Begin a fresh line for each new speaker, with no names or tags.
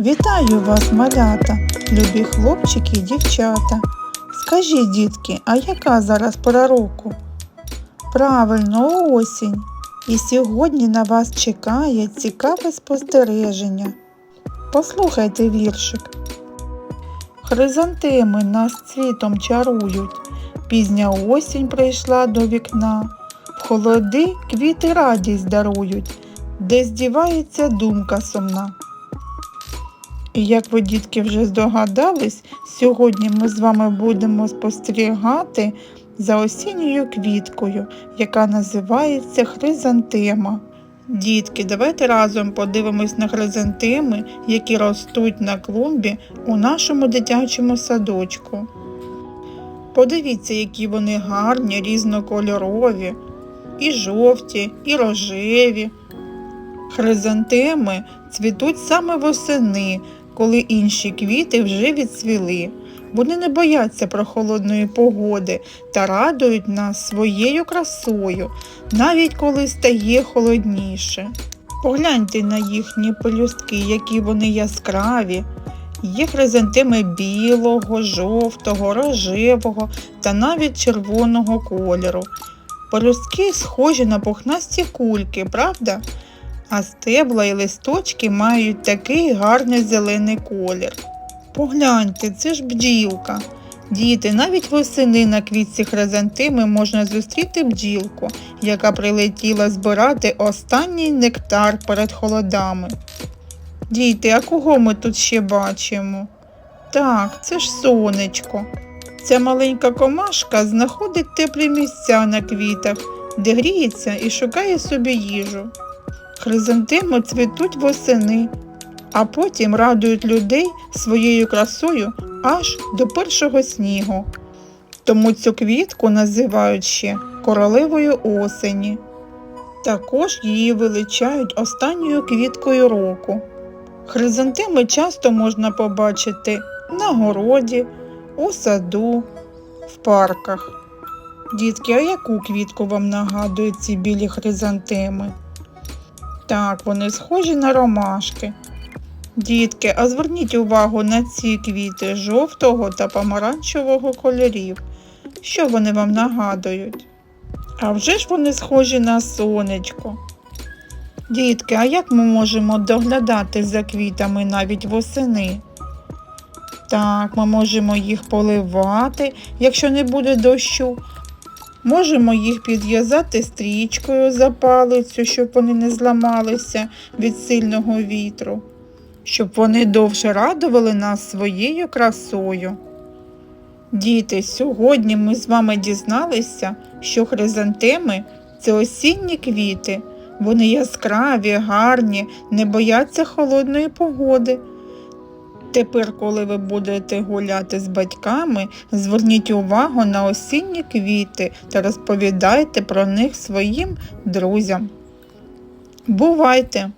Вітаю вас, малята, любі хлопчики і дівчата. Скажіть, дітки, а яка зараз пора року? Правильно, осінь. І сьогодні на вас чекає цікаве спостереження. Послухайте віршик. Хризантеми нас цвітом чарують, пізня осінь прийшла до вікна, в холоди квіти радість дарують, де здівається думка сумна. І як ви, дітки, вже здогадались, сьогодні ми з вами будемо спостерігати за осінньою квіткою, яка називається хризантема. Дітки, давайте разом подивимось на хризантеми, які ростуть на клумбі у нашому дитячому садочку. Подивіться, які вони гарні, різнокольорові, і жовті, і рожеві. Хризантеми цвітуть саме восени, коли інші квіти вже відцвіли. Вони не бояться прохолодної погоди та радують нас своєю красою, навіть коли стає холодніше. Погляньте на їхні пелюстки, які вони яскраві. Є хризантеми білого, жовтого, рожевого та навіть червоного кольору. Пелюстки схожі на пухнасті кульки, правда? А стебла і листочки мають такий гарний зелений колір. Погляньте, це ж бджілка. Діти, навіть восени на квітці хризантеми можна зустріти бджілку, яка прилетіла збирати останній нектар перед холодами. Діти, а кого ми тут ще бачимо? Так, це ж сонечко. Ця маленька комашка знаходить теплі місця на квітах, де гріється і шукає собі їжу. Хризантеми цвітуть восени, а потім радують людей своєю красою аж до першого снігу. Тому цю квітку називають ще королевою осені. Також її величають останньою квіткою року. Хризантеми часто можна побачити на городі, у саду, в парках. Дітки, а яку квітку вам нагадують ці білі хризантеми? Так, вони схожі на ромашки. Дітки, а зверніть увагу на ці квіти жовтого та помаранчевого кольорів. Що вони вам нагадують? А вже ж вони схожі на сонечко. Дітки, а як ми можемо доглядати за квітами навіть восени? Так, ми можемо їх поливати, якщо не буде дощу. Можемо їх підв'язати стрічкою за палицю, щоб вони не зламалися від сильного вітру, щоб вони довше радували нас своєю красою. Діти, сьогодні ми з вами дізналися, що хризантеми це осінні квіти. Вони яскраві, гарні, не бояться холодної погоди. Тепер, коли ви будете гуляти з батьками, зверніть увагу на осінні квіти та розповідайте про них своїм друзям. Бувайте!